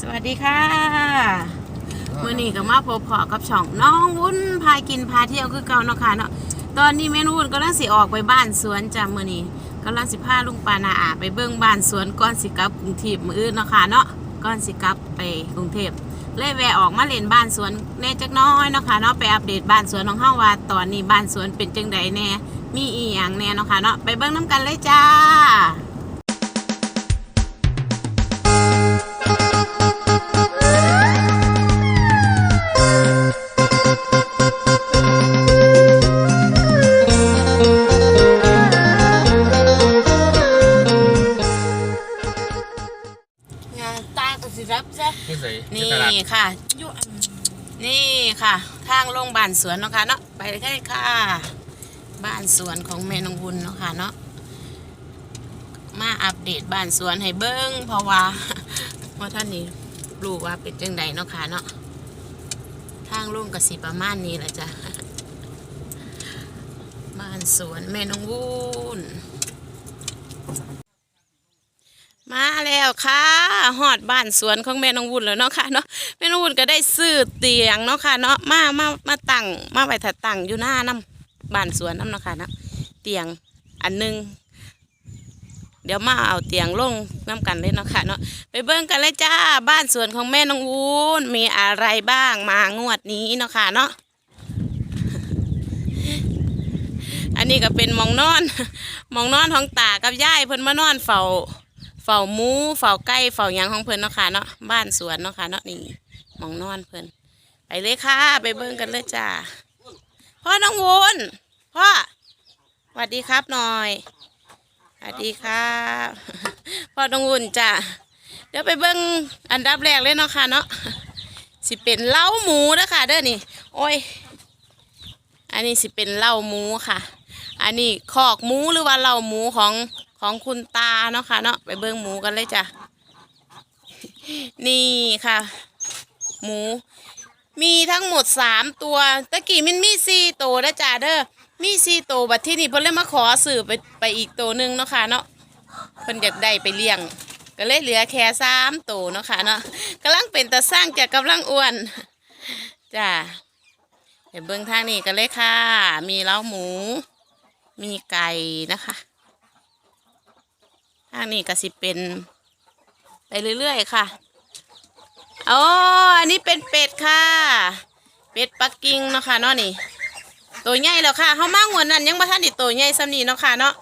สวัสดีค่ะมื่อนี้ก็มาพบเพอกับช่องน้องวุ้นพากินพาเที่ยวคือเก่าเนาะค่ะเนาะตอนนี้แม่นุ่นก็ลังสิออกไปบ้านสวนจ้ะมื่อนี้ก็ลังสิพาลุงปานาอาไปเบิ่งบ้านสวนก่อนสิกลับกรุงเทพมื้ออื่นเนาะค่ะเนาะก่อนสิกลับไปกรุงเทพเลยแวะออกมาเล่นบ้านสวนแน่จักหน้อยเนาะค่ะเนาะไปอัปเดตบ้านสวนของเฮาว่าตอนนี้บ้านสวนเป็นจังใดแน่มีอีหยังแน่เนาะค่ะเนาะไปเบิ่งน้กันเลยจ้า รับซะที่ใส่นี่ตลาดค่ะนี่ค่ะ ทางลงบ้านสวนเนาะค่ะเนาะไปเลยค่ะ บ้านสวนของแม่นองบุญเนาะค่ะเนาะมาอัปเดตบ้านสวนให้เบิ้งเพราะว่าเพราะท่านนี่รู้ว่าเป็นจังใดเนาะค่ะเนาะทางลงกสิประมาณนี้แหละจ้ะบ้านสวนแม่นองบุญ มา แล้วค่ะหอดบ้านสวนของแม่น้องวุ่นแล้วเนาะค่ะเนาะแม่น้องวุ่นก็ได้ซื้อเตียงเนาะค่ะเนาะมามามาตั้งมาไว้ถัดตั้งอยู่หน้าน้ำบ้านสวนน้ำเนาะค่ะเนาะเตียงอันหนึงเดี๋ยวมาเอาเตียงลงน้ำกันเลยเนาะค่ะเนาะไปเบิ่งกันเลยจ้าบ้านสวนของแม่น้องวุ้นมีอะไรบ้างมางวดนี้เนาะค่ะเนาะอันนี้ก็เป็นมองนอนมองนอนของตากับยายเพิ่นมานอนเฝ้า เฝ้าหมูเฝ้าไก่เฝ้าหยังของเพิ่นเนาะค่ะเนาะบ้านสวนเนาะค่ะเนาะนี่หมองนอนเพิ่นไปเลยค่ะ ไปเบิ่งกันเลยจ้าพ่อน้องวุนพ่อสวัสดีครับหน่อยสวัสดีครับพ่อน้องวุนจ้าเดี๋ยวไปเบิ่งอันดับแรกเลยเนาะค่ะเนาะสิเป็นเล้าหมูเด้อค่ะเด้อนี่ โอ้ย อันนี้สิเป็นเล้าหมูค่ะ อันนี้คอกหมูหรือว่าเล้าหมูของ ของคุณตาเนาะค่ะเนาะไปเบิ่งหมูกันเลยจ้ะนี่ค่ะ หมู มีทั้งหมดสามตัวตะกี้มันมีสี่ตัวนะจ้าเด้อมีสี่ตัวบัดที่นี่เพิ่นเลยมาขอสื่อไปไปอีกตัวหนึ่งเนาะค่ะเนาะเพิ่นอยากได้ไปเลี้ยง ก็เลยเหลือแค่สามตัวเนาะค่ะเนาะกำลังเป็นตาสร้างจากกำลังอ้วนจ้าเดี๋ยวเบื้องทางนี้กันเลยค่ะ มีเล้าหมู มีไก่นะคะ ทางนี้ก็สิเป็น ไปเรื่อยๆค่ะอ๋ออันนี้เป็นเป็ดค่ะ เป็ดปักกิ่งเนาะค่ะเนาะนี่ตัวใหญ่แล้วค่ะเขามางวนนั้นยังบ่ทันได้ตัวใหญ่ซ้ำนี้เนาะค่ะเนาะ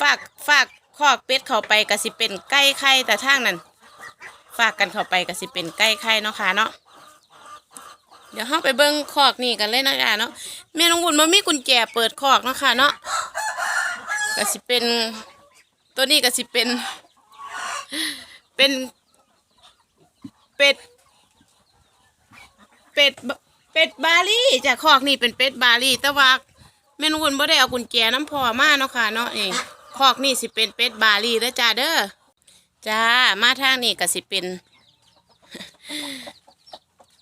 ฝากฝากคอกเป็ดเข้าไปก็สิเป็นไก่ไข่แต่ทางนั้นฝากกันเข้าไปก็สิเป็นไก่ไข่เนาะค่ะเนาะเดี๋ยวเราไปเบิ้งคอกนี่กันเลยนะจ๊ะเนาะแม่น้องบุญมันมีกุญแจเปิดคอกเนาะค่ะเนาะก็สิเป็น ตัวนี้ก็สิเป็น เป็น เป็ด เป็ด เป็ดบาลี่จ้ะคอกนี่เป็นเป็ดบาลี่ แต่ว่าแม่น้องบุญบ่ได้เอากุญแจน้ำพอมาเนาะค่ะเนาะนี่คอกนี่สิเป็นเป็ดบาลี่เด้อจ้าเด้อจ้ามาทางนี่ก็สิเป็น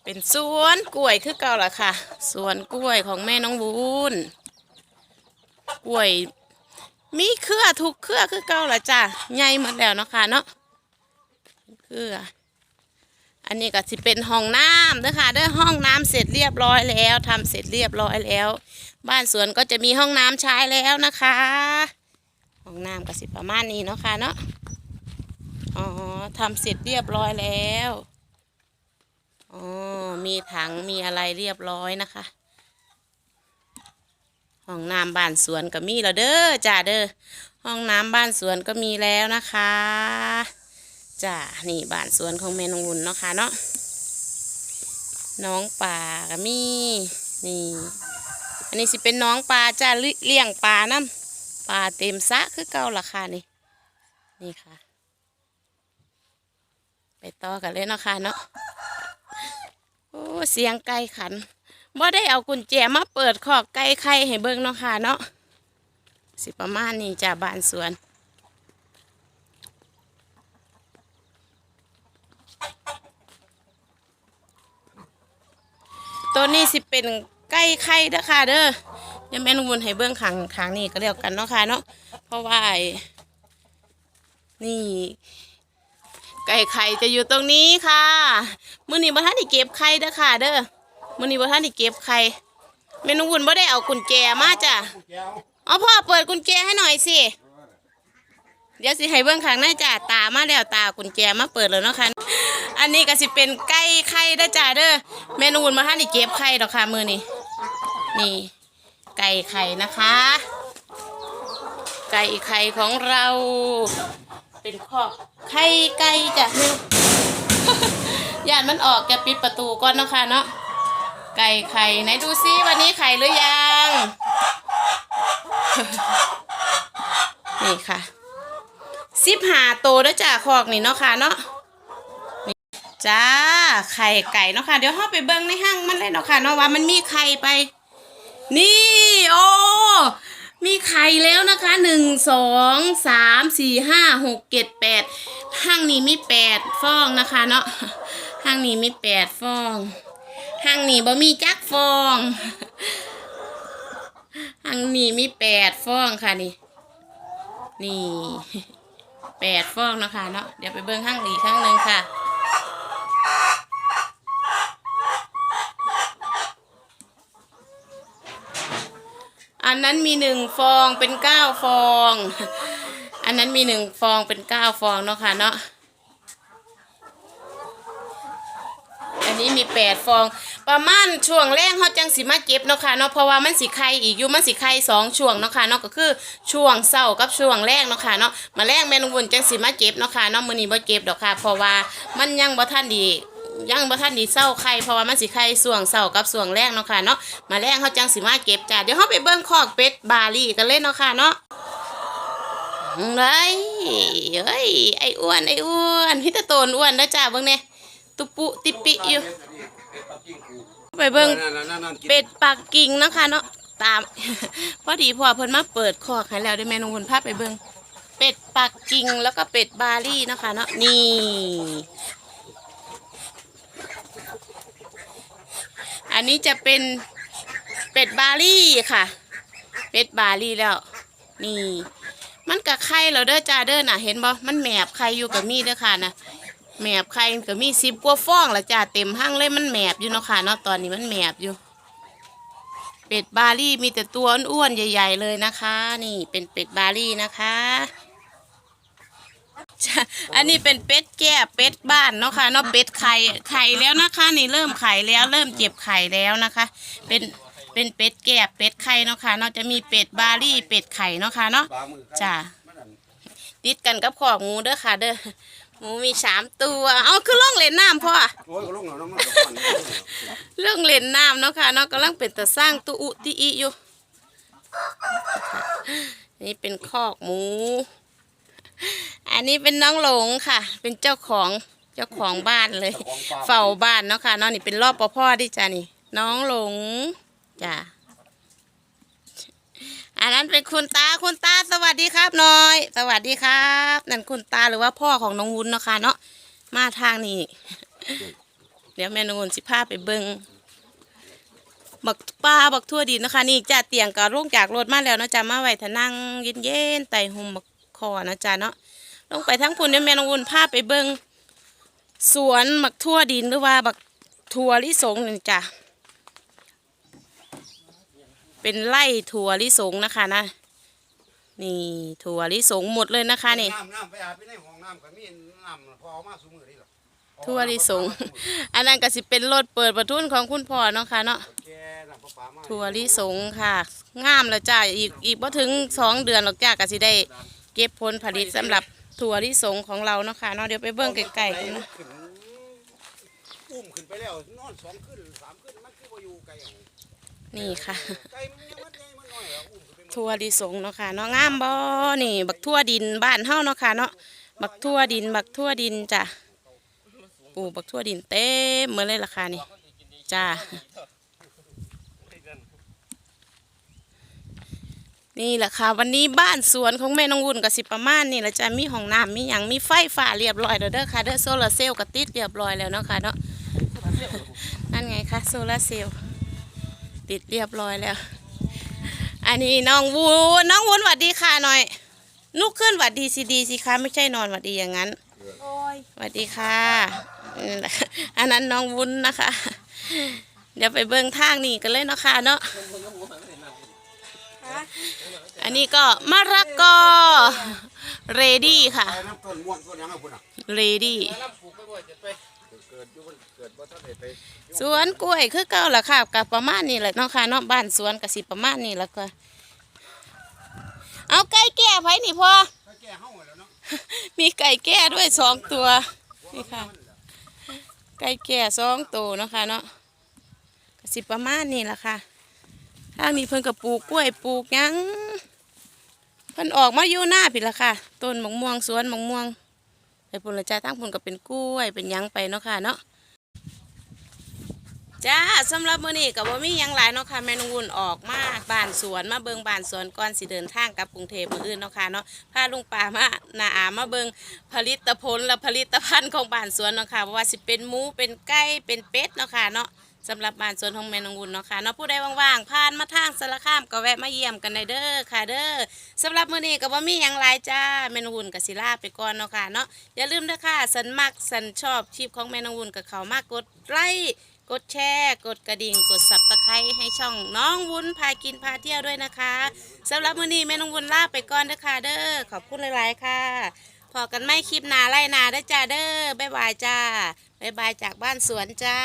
เป็นสวนกล้วยคือเก่าล่ะค่ะ สวนกล้วยของแม่น้องวูนกล้วย มีเครือทุกเครือคือเก่าละจ้ะใหญ่หมดแล้วเนาะค่ะเนาะเครืออันนี้ก็สิเป็นห้องน้ำเด้อค่ะเด้อห้องน้ำเสร็จเรียบร้อยแล้วทำเสร็จเรียบร้อยแล้ว บ้านสวนก็จะมีห้องน้ำใช้แล้วนะคะ ห้องน้ำก็สิประมาณนี้เนาะค่ะเนาะอ๋อทำเสร็จเรียบร้อยแล้วอ๋อมีถังมีอะไรเรียบร้อยนะคะ ห้องน้ำบ้านสวนก็มีแล้วเด้อจ้าเด้อห้องน้ำบ้านสวนก็มีแล้วนะคะจ้านี่บ้านสวนของแม่นองวุ่นเนาะค่ะเนาะน้องป่าก็มีนี่ อันนี้สิเป็นน้องปลาจ้าเลี้ยงปลาน้ำปลาเต็มสะคือเก่าราคานี่นี่ค่ะ ไปต่อกันเลยเนาะค่ะเนาะโอ้เสียงไก่ขัน บ่ได้เอากุญแจมาเปิดขอกไก่ไข่ให้เบิ่งเนาะค่ะเนาะสิประมาณนี้จ้าบ้านสวน ตัวนี้สิเป็นไก่ไข่เด้อค่ะเด้อเดี๋ยวแม่นุ่นให้เบิ่งขังขังนี่ก็เรียกกันเนาะค่ะเนาะเพราะว่านี่ ไก่ไข่จะอยู่ตรงนี้ค่ะ มื้อนี้บ่ทันได้เก็บไข่เด้อค่ะเด้อ มื้อนี้บ่ทันได้เก็บไข่แม่นุ่งวุ่นบ่ได้เอากุญแจมาจ้ะเอาพ่อเปิดกุญแจให้หน่อยสิเดี๋ยวสิให้เบิ่งข้างในจ้ะตามาแล้วตากุญแจมาเปิดแล้วเนาะค่ะอันนี้ก็สิเป็นไก่ไข่เด้จ้ะเด้อแม่นุ่งวุ่นบ่ทันได้เก็บไข่ดอกค่ะมื้อนี้นี่ ไก่ไข่นะคะ ไก่ไข่ของเรา เป็นข้อไข่ไก่จ้ะย่านมันออกแกปิดประตูก่อนเนาะค่ะเนาะ ไก่ไข่ไหนดูซิวันนี้ไข่หรือยัง นี่ค่ะสิบหาโตแล้วจ้ะคอกนี่เนาะค่ะเนาะจ้าไข่ไก่เนาะค่ะ เดี๋ยวเราไปเบิ้งในห้างมันเลยเนาะค่ะเนาะว่ามันมีไข่ไป นี่โอ้มีไข่แล้วนะคะหนึ่งสองสามสี่ห้าหกเจ็ดแปดห้างนี้มีแปดฟองนะคะเนาะห้างนี้มีแปดฟอง ห้างนี้บ่มีจักฟองห้างนี้มีแปดฟองค่ะนี่ นี่แปดฟองนะคะเนาะเดี๋ยวไปเบิ้งห้างอีกครั้งหนึ่งค่ะอันนั้นมีหนึ่งฟองเป็นเก้าฟอง อันนั้นมีหนึ่งฟองเป็นเก้าฟองเนาะค่ะเนาะ อันนี้มีแปดฟอง ประมาณช่วงแรกเขาจังสิมาเก็บเนาะค่ะเนาะเพราะว่ามันสิไข่อีกอยู่มันสิไข่สองช่วงเนาะค่ะเนาะก็คือช่วงเศร้ากับช่วงแรกเนาะค่ะเนาะมาแรกแม่นงวุ่นจังสิมาเก็บเนาะค่ะเนาะมื้อนี้บ่เก็บดอกค่ะ เพราะว่ามันยังบ่ทันดียังบ่ทันดีเศร้าไข่เพราะว่ามันสิไข่ส่วงเศร้ากับส่วงแรกเนาะค่ะเนาะมาแรกเขาจังสิมาเก็บจ้าเดี๋ยวเขาไปเบิ่งคอกเป็ดบาลี่กันเลยเนาะค่ะเนาะเฮ้ยเฮ้ยไอ้อ้วนไอ้อ้วนพี่ตะโตนอ้วนนะจ้าเบิ่งเนี่ยตุปุติปิอยู่ ไปเบิ่งเป็ดปักกิ่งเนาะคะเนาะตาม พอดีพ่อเพิ่นมาเปิดคอกให้แล้วได้แม่นงคุณพาไปเบิ่งเป็ดปักกิ่งแล้วก็เป็ดบาลี่เนาะคะเนาะนี่อันนี้จะเป็นเป็ดบาลี่ค่ะ เป็ดบาลี่แล้ว นี่ มันกับไข่แล้วเด้อจ้าเด้อน่ะ เห็นบ่มันแหมบไข่อยู่กับมีเด้อค่ะนะ แมบไข่ก็มีสิบกว่าฟองล้วจ้าเต็มห้างเลยมันแมบอยู่เนาะค่ะเนาะตอนนี้มันแมบอยู่ เป็ดบาลี่มีแต่ตัวอ้วนๆใหญ่ ๆ เลยนะคะ นี่เป็นเป็ดบาลี่นะคะอันนี้เป็นเป็ดแก่เป็ดบ้านเนาะค่ะเนาะเป็ดไข่ไข่แล้วนะคะ นี่เริ่มไข่แล้วเริ่มเจ็บไข่แล้วนะคะ เป็นเป็นเป็ดแก่เป็ดไข่เนาะค่ะเนาะจะมีเป็ดบาลี่เป็ดไข่เนาะค่ะเนาะจ้ะติดกันกับขอกงูเด้อค่ะเด้อ มูมีสามตัว เอาคือล่องเล่นน้ำพ่อโอ้ยก็ลงแล้วน้ำมันเรื่องเล่นน้ำเนาะค่ะเนาะกำลังเป็นแต่สร้างตุอุติอิอยู่ นี่เป็นคอกหมู อันนี้เป็นน้องหลงค่ะ เป็นเจ้าของเจ้าของบ้านเลย เฝ้าบ้านเนาะค่ะเนาะนี่เป็นรอบปพ่อดิจ้ะนี่ น้องหลงจ้ะ อันนั้นเป็นคุณตาคุณตาสวัสดีครับน้อย สวัสดีครับ นั่นคุณตาหรือว่าพ่อของน้องวุ้นเนาะค่ะเนาะมาทางนี้ เดี๋ยวแม่นองวุ้นสิพาไปเบิงบักปลาบักทั่วดินนะคะนี่จ้าเตียงก็ลงจากรถมาแล้วเนาะจ้ามาไว้ถ้านั่งเย็นๆไต่หุมบักคอนะจ้าเนาะลงไปทั้งพุ่นเดี๋ยวแม่นงนพาไปเบิงสวนบักทั่วดินหรือว่าบักทั่วลิสงนี่จ้า เป็นไร่ถั่วลิสงนะคะนะ นี่ถั่วลิสงหมดเลยนะคะนี่ น้ำน้ำไปอาบไปในห้องน้ำก็มีน้ำพอเอามาสูมือนี่หรอทั่วลิสง อันนั้นก็สิเป็นรถเปิดประทุนของคุณพ่อเนาะค่ะเนาะแกน้ำประปามาถั่วลิสงค่ะงามแล้วจ้าอีกอีกบ่ถึงสองเดือนหรอกจ้าก็สิได้ เก็บผลผลิตสำหรับถั่วลิสงของเราเนาะค่ะเนาะเดี๋ยวไปเบิ่งไกลๆกันนะขึ้นอุ้มขึ้นไปแล้วนอนสองขึ้นสามขึ้นมันคือว่าอยู่ไกลเอา นี่ค่ะไกลมันยังมันใหญ่มันน้อยเหรออุ้มขึ้นไปหมดถั่วลิสงเนาะค่ะเนาะงามบ่นี่ บักทั่วดินบ้านเฮาเนาะค่ะเนาะบักทั่วดิน บักทั่วดินจ้ะปลูกบักทั่วดินเต็มเหมือนเลยล่ะค่ะนี่จ้านี่แหละค่ะวันนี้บ้านสวนของแม่น้องวุ่นกับสิประมาณนี่แหละจ้ะมีห้องน้ำมีหยังมีไฟฟ้าเรียบร้อยแล้วเด้อค่ะเด้อโซลาร์เซลล์ก็ติดเรียบร้อยแล้วเนาะค่ะเนาะนั่นไงคะโซลาร์เซลล์ ติดเรียบร้อยแล้ว อันนี้น้องวูนน้องวุ้นหวัดดีค่ะหน่อยลุกขึ้นหวัดดีสิดีสิคะไม่ใช่นอนหวัดดีอย่างนั้นเอโอ้ยสวัสดีค่ะอืมอันนั้นน้องวุ้นนะคะ เดี๋ยวไปเบิ่งทางนี่กันเลยเนาะค่ะเนาะฮะอันนี้ก็มะระกอเรดี้ค่ะไปน้ำต้นม่วงต้นหยังเอาพุ่นน่ะเรดี้ เกิดอยู่มันเกิดบ่ทันได้ไปสวนกล้วยคือเก่าละค่ะกับประมาณนี้แหละเนาะค่ะเนาะบ้านสวนกับสิประมาณนี้แหละก็เอาไก่แก่ไผนี่พอถ้าแก้เฮาแล้วเนาะมีไก่แก่ด้วยสองตัวนี่ค่ะ ไก่แก่สองตัวเนาะค่ะเนาะก็สิประมาณนี้แหละค่ะทางนี้เพิ่นก็ปลูกกล้วยปลูกหยังเพิ่นออกมาอยู่หน้าผิดละค่ะต้นมะม่วงสวนมะม่วงไป พุ่นละจ้าทั้งพุ่นก็เป็นกล้วยเป็นยังไปเนาะค่ะเนาะจ้าสำหรับมื้อนี้กับ่มียังหลายเนาะค่ะแม่นงวุ่นออกมาบ้านสวนมาเบิงบ้านสวนก่อนสิเดินทางกับกรุงเทพมื้ออื่นเนาะค่ะเนาะพาลุงป่ามานาอามาเบิงผลิตผลและผลิตภัณฑ์ของบ้านสวนเนาะค่ะว่าสิเป็นหมูเป็นไก่เป็นเป็ดเนาะค่ะเนาะ สำหรับบ้านสวนของแม่นองวุ่นเนาะค่ะเนาะผู้ใดว่างๆผ่านมาทางสารคามก็แวะมาเยี่ยมกันได้เด้อค่ะเด้อสำหรับมื้อนี้ก็บ่มีหยังหลายจ้าแม่นองวุ่นก็สิลาไปก่อนเนาะค่ะเนาะอย่าลืมเด้อค่ะสันมักสันชอบคลิปของแม่นองวุ่นก็เข้ามากดไลค์กดแชร์ กดกระดิ่ง กดสับตะไคร้ให้ช่องน้องวุ้นพากินพาเที่ยวด้วยนะคะสำหรับมื้อนี้แม่นองวุ่นลาไปก่อนเด้อค่ะเด้อขอบคุณหลายๆค่ะพอกันไม่คลิปนาไล่นาได้จ้าเด้อบ๊ายบายจ้าบ๊ายบายจากบ้านสวนจ้า